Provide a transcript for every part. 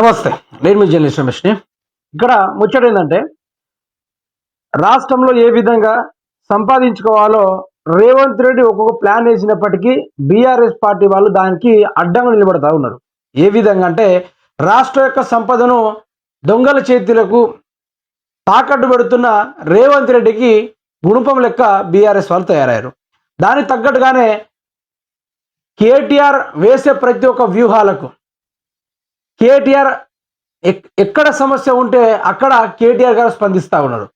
నమస్తే నేను మీ జర్నలిస్ట్ రమేష్ని ఇక్కడ ముచ్చట ఏంటంటే రాష్ట్రంలో ఏ విధంగా సంపాదించుకోవాలో రేవంత్ రెడ్డి ఒక్కొక్క ప్లాన్ వేసినప్పటికీ బీఆర్ఎస్ పార్టీ వాళ్ళు దానికి అడ్డంగా నిలబడతా ఉన్నారు. ఏ విధంగా అంటే రాష్ట్ర యొక్క సంపదను దొంగల చేతులకు తాకట్టు పెడుతున్న రేవంత్ రెడ్డికి గుణపం లెక్క బీఆర్ఎస్ వాళ్ళు తయారయ్యారు. దానికి తగ్గట్టుగానే కేటీఆర్ వేసే ప్రతి ఒక్క వ్యూహాలకు కేటీఆర్ ఎక్- ఎక్కడ సమస్య ఉంటే అక్కడ కేటీఆర్ గారు స్పందిస్తూ ఉన్నాడు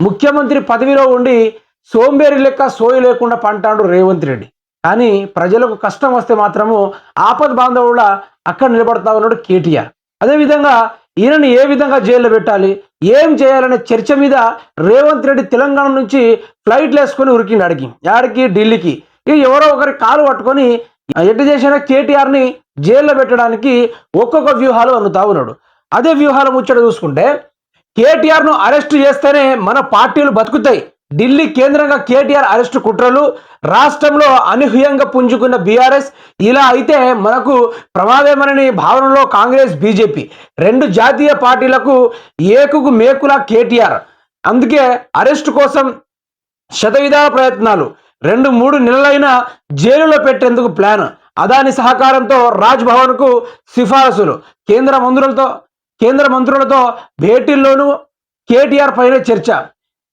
ముఖ్యమంత్రి పదవిలో ఉండి సోంబేరి లెక్క సోయి లేకుండా పంటాడు రేవంత్ రెడ్డి. కానీ ప్రజలకు కష్టం వస్తే మాత్రము ఆపద బాంధవుల అక్కడ నిలబడతా ఉన్నాడు కేటీఆర్. అదేవిధంగా ఈయనను ఏ విధంగా జైల్లో పెట్టాలి ఏం చేయాలనే చర్చ మీద రేవంత్ రెడ్డి తెలంగాణ నుంచి ఫ్లైట్లు వేసుకొని ఉరికిండి అడిగి యాడికి ఢిల్లీకి. ఇక ఎవరో ఒకరి కాలు పట్టుకొని ఎట్టి చేసినా కేటీఆర్ని జైల్లో పెట్టడానికి ఒక్కొక్క వ్యూహాలు అన్నుతా ఉన్నాడు. అదే వ్యూహాల ముచ్చట చూసుకుంటే కేటీఆర్ను అరెస్ట్ చేస్తేనే మన పార్టీలు బతుకుతాయి. ఢిల్లీ కేంద్రంగా కేటీఆర్ అరెస్టు కుట్రలు రాష్ట్రంలో అనూహ్యంగా పుంజుకున్న బీఆర్ఎస్ ఇలా అయితే మనకు ప్రమాదమనని భావనలో కాంగ్రెస్ బీజేపీ రెండు జాతీయ పార్టీలకు ఏకుకు మేకుల కేటీఆర్. అందుకే అరెస్టు కోసం శతవిధాల ప్రయత్నాలు. రెండు మూడు నెలలైన జైలులో పెట్టేందుకు ప్లాన్. అదాని సహకారంతో రాజ్ భవన్కు సిఫారసులు. కేంద్ర మంత్రులతో కేంద్ర మంత్రులతో భేటీల్లోనూ కేటీఆర్ పైన చర్చ.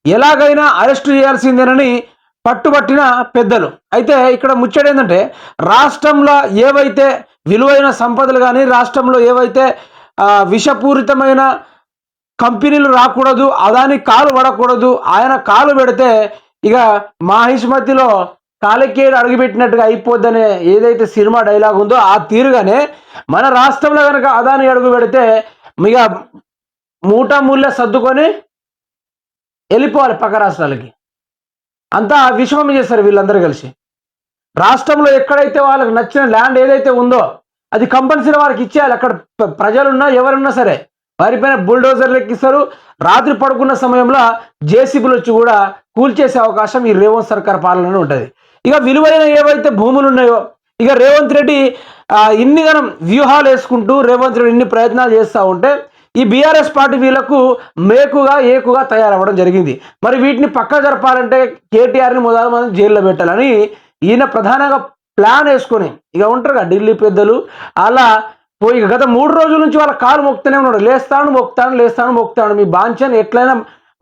ఎలాగైనా అరెస్టు చేయాల్సిందేనని పట్టుబట్టిన పెద్దలు. అయితే ఇక్కడ ముచ్చట ఏంటంటే రాష్ట్రంలో ఏవైతే విలువైన సంపదలు కానీ రాష్ట్రంలో ఏవైతే విషపూరితమైన కంపెనీలు రాకూడదు అదాని కాలు పడకూడదు ఆయన కాలు పెడితే ఇక మాహిష్మతిలో కాలకేడు అడుగుపెట్టినట్టుగా అయిపోద్దనే ఏదైతే సినిమా డైలాగ్ ఉందో ఆ తీరుగానే మన రాష్ట్రంలో కనుక అదాని అడుగు పెడితే ఇక మూట మూల్య సర్దుకొని వెళ్ళిపోవాలి పక్క రాష్ట్రాలకి. అంతా విషమం చేస్తారు వీళ్ళందరూ కలిసి. రాష్ట్రంలో ఎక్కడైతే వాళ్ళకి నచ్చిన ల్యాండ్ ఏదైతే ఉందో అది కంపల్సరీ వారికి ఇచ్చేయాలి. అక్కడ ప్రజలున్నా ఎవరున్నా సరే. వారిపైన బుల్డోజర్లు ఎక్కిస్తారు. రాత్రి పడుకున్న సమయంలో జేసీబీలు వచ్చి కూడా కూల్చేసే అవకాశం ఈ రేవంత్ సర్కార్ పాలనలో ఉంటుంది. ఇక విలువైన ఏవైతే భూములు ఉన్నాయో ఇక రేవంత్ రెడ్డి ఇన్ని గనం వ్యూహాలు వేసుకుంటూ రేవంత్ రెడ్డి ఇన్ని ప్రయత్నాలు చేస్తూ ఉంటే ఈ బీఆర్ఎస్ పార్టీ వీళ్ళకు మేకుగా ఏకుగా తయారవ్వడం జరిగింది. మరి వీటిని పక్క జరపాలంటే కేటీఆర్ని మొదలమంది జైల్లో పెట్టాలని ఈయన ప్రధానంగా ప్లాన్ వేసుకొని ఇక ఉంటారు కదా ఢిల్లీ పెద్దలు అలా పోయి గత మూడు రోజుల నుంచి వాళ్ళ కాలు మొక్కుతూనే ఉన్నాడు. లేస్తాను మొక్కుతాను లేస్తాను మొక్కుతాను. మీ బాంఛన్ ఎట్లయినా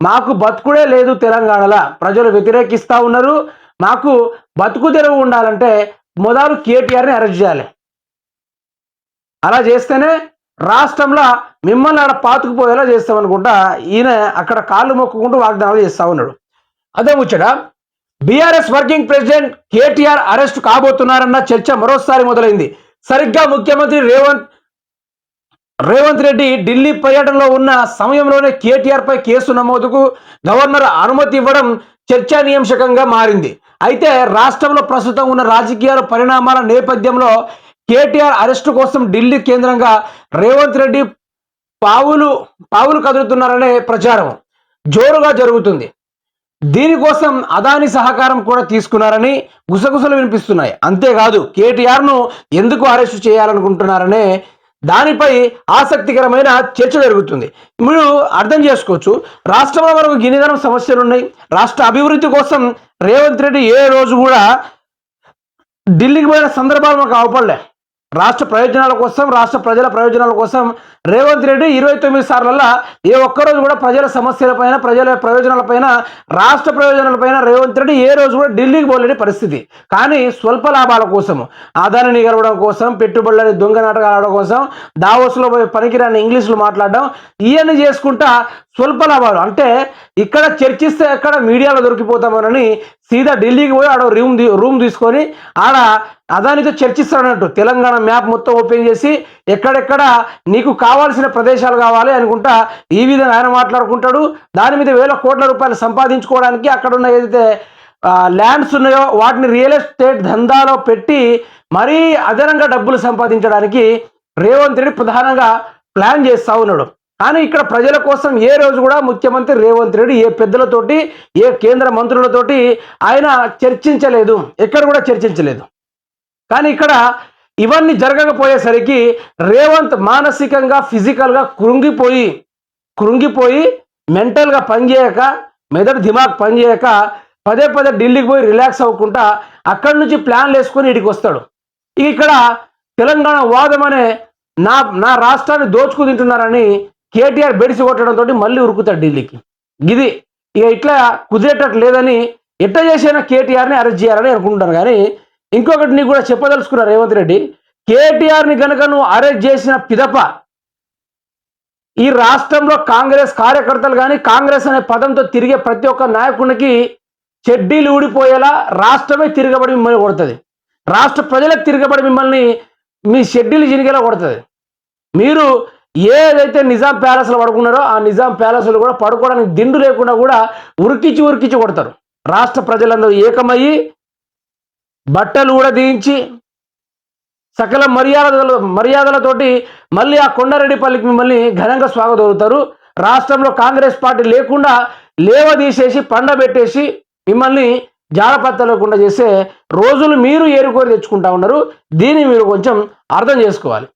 మాకు బతుకుడే లేదు తెలంగాణలో. ప్రజలు వ్యతిరేకిస్తూ ఉన్నారు. మాకు బతుకు తెరవు ఉండాలంటే మొదలు కేటీఆర్ని అరెస్ట్ చేయాలి. అలా చేస్తేనే రాష్ట్రంలో మిమ్మల్ని ఆడ పాతుకుపోయేలా చేస్తామనుకుంటా ఈయన అక్కడ కాళ్ళు మొక్కుకుంటూ వాగ్దానాలు చేస్తా ఉన్నాడు. అదే ముచ్చట BRS working president KTR arrest కాబోతున్నారన్న చర్చ మరోసారి మొదలైంది. సరిగ్గా ముఖ్యమంత్రి రేవంత్ రేవంత్ రెడ్డి ఢిల్లీ పర్యటనలో ఉన్న సమయంలోనే కేటీఆర్ పై కేసు నమోదుకు గవర్నర్ అనుమతి ఇవ్వడం చర్చానీయాంశకంగా మారింది. అయితే రాష్ట్రంలో ప్రస్తుతం ఉన్న రాజకీయాల పరిణామాల నేపథ్యంలో కేటీఆర్ అరెస్టు కోసం ఢిల్లీ కేంద్రంగా రేవంత్ రెడ్డి పావులు పావులు కదులుతున్నారనే ప్రచారం జోరుగా జరుగుతుంది. దీనికోసం అదాని సహకారం కూడా తీసుకున్నారని గుసగుసలు వినిపిస్తున్నాయి. అంతేకాదు కేటీఆర్ను ఎందుకు అరెస్టు చేయాలనుకుంటున్నారనే దానిపై ఆసక్తికరమైన చర్చ జరుగుతుంది. మీరు అర్థం చేసుకోవచ్చు రాష్ట్రంలో మనకు గిన్నెదనం సమస్యలు ఉన్నాయి. రాష్ట్ర అభివృద్ధి కోసం రేవంత్ రెడ్డి ఏ రోజు కూడా ఢిల్లీకి పోయిన సందర్భాలు మనకు అవపడలే. రాష్ట్ర ప్రయోజనాల కోసం రాష్ట్ర ప్రజల ప్రయోజనాల కోసం రేవంత్ రెడ్డి ఇరవై తొమ్మిది సార్లల్లా ఏ ఒక్కరోజు కూడా ప్రజల సమస్యలపైన ప్రజల ప్రయోజనాలపైన రాష్ట్ర ప్రయోజనాలపైన రేవంత్ రెడ్డి ఏ రోజు కూడా ఢిల్లీకి పోలేని పరిస్థితి. కానీ స్వల్ప లాభాల కోసం ఆదాయాన్ని గెలవడం కోసం పెట్టుబడులని దొంగ నాటకాలు ఆడడం కోసం దావోస్లో పోయి పనికిరాని ఇంగ్లీష్లో మాట్లాడడం ఇవన్నీ చేసుకుంటా స్వల్ప లాభాలు. అంటే ఇక్కడ చర్చిస్తే ఎక్కడ మీడియాలో దొరికిపోతామనని సీదా ఢిల్లీకి పోయి ఆడ రూమ్ రూమ్ తీసుకొని ఆడ అదానితో చర్చిస్తానంటూ తెలంగాణ మ్యాప్ మొత్తం ఓపెన్ చేసి ఎక్కడెక్కడ నీకు కావాల్సిన ప్రదేశాలు కావాలి అనుకుంటా ఈ విధంగా ఆయన మాట్లాడుకుంటాడు. దాని మీద వేల కోట్ల రూపాయలు సంపాదించుకోవడానికి అక్కడ ఉన్న ఏదైతే ల్యాండ్స్ ఉన్నాయో వాటిని రియల్ ఎస్టేట్ దందాలో పెట్టి మరీ అదనంగా డబ్బులు సంపాదించడానికి రేవంత్ రెడ్డి ప్రధానంగా ప్లాన్ చేస్తా ఉన్నాడు. కానీ ఇక్కడ ప్రజల కోసం ఏ రోజు కూడా ముఖ్యమంత్రి రేవంత్ రెడ్డి ఏ పెద్దలతోటి ఏ కేంద్ర మంత్రులతోటి ఆయన చర్చించలేదు. ఎక్కడ కూడా చర్చించలేదు. కానీ ఇక్కడ ఇవన్నీ జరగకపోయేసరికి రేవంత్ మానసికంగా ఫిజికల్గా కృంగిపోయి కృంగిపోయి మెంటల్గా పనిచేయక మెదడు దిమాగ్ పనిచేయక పదే పదే ఢిల్లీకి పోయి రిలాక్స్ అవ్వకుండా అక్కడి నుంచి ప్లాన్లు వేసుకొని ఇడికి వస్తాడు. ఇక్కడ తెలంగాణ వాదం అనే నా నా రాష్ట్రాన్ని దోచుకు తింటున్నారని కేటీఆర్ బెడిసి కొట్టడంతో మళ్ళీ ఉరుకుతాడు ఢిల్లీకి. ఇది ఇక ఇట్లా కుదిరేటట్టు లేదని ఎట్ట చేసైనా కేటీఆర్ని అరెస్ట్ చేయాలని అనుకుంటున్నాను కానీ ఇంకొకటి నీకు కూడా చెప్పదలుచుకున్నా రేవంత్ రెడ్డి కేటీఆర్ని కనుక నువ్వు అరెస్ట్ చేసిన పిదప ఈ రాష్ట్రంలో కాంగ్రెస్ కార్యకర్తలు కానీ కాంగ్రెస్ అనే పదంతో తిరిగే ప్రతి ఒక్క నాయకునికి చెడ్డీలు ఊడిపోయేలా రాష్ట్రమే తిరగబడి మిమ్మల్ని కొడుతుంది. రాష్ట్ర ప్రజలకు తిరగబడి మిమ్మల్ని మీ షెడ్యూల్ చినిగేలా కొడుతుంది. మీరు ఏదైతే నిజాం ప్యాలెస్లో పడుకున్నారో ఆ నిజాం ప్యాలెస్లో కూడా పడుకోవడానికి దిండు లేకుండా కూడా ఉరికిచ్చి ఉరికిచ్చి కొడతారు. రాష్ట్ర ప్రజలందరూ ఏకమయ్యి బట్టలు కూడా సకల మర్యాదల మర్యాదలతోటి మళ్ళీ ఆ కొండారెడ్డిపల్లికి మిమ్మల్ని ఘనంగా స్వాగతం రాష్ట్రంలో కాంగ్రెస్ పార్టీ లేకుండా లేవదీసేసి పండబెట్టేసి మిమ్మల్ని జాడపత్త లేకుండా చేసే రోజులు మీరు ఏరుకోరి తెచ్చుకుంటా ఉన్నారు. దీన్ని మీరు కొంచెం అర్థం చేసుకోవాలి.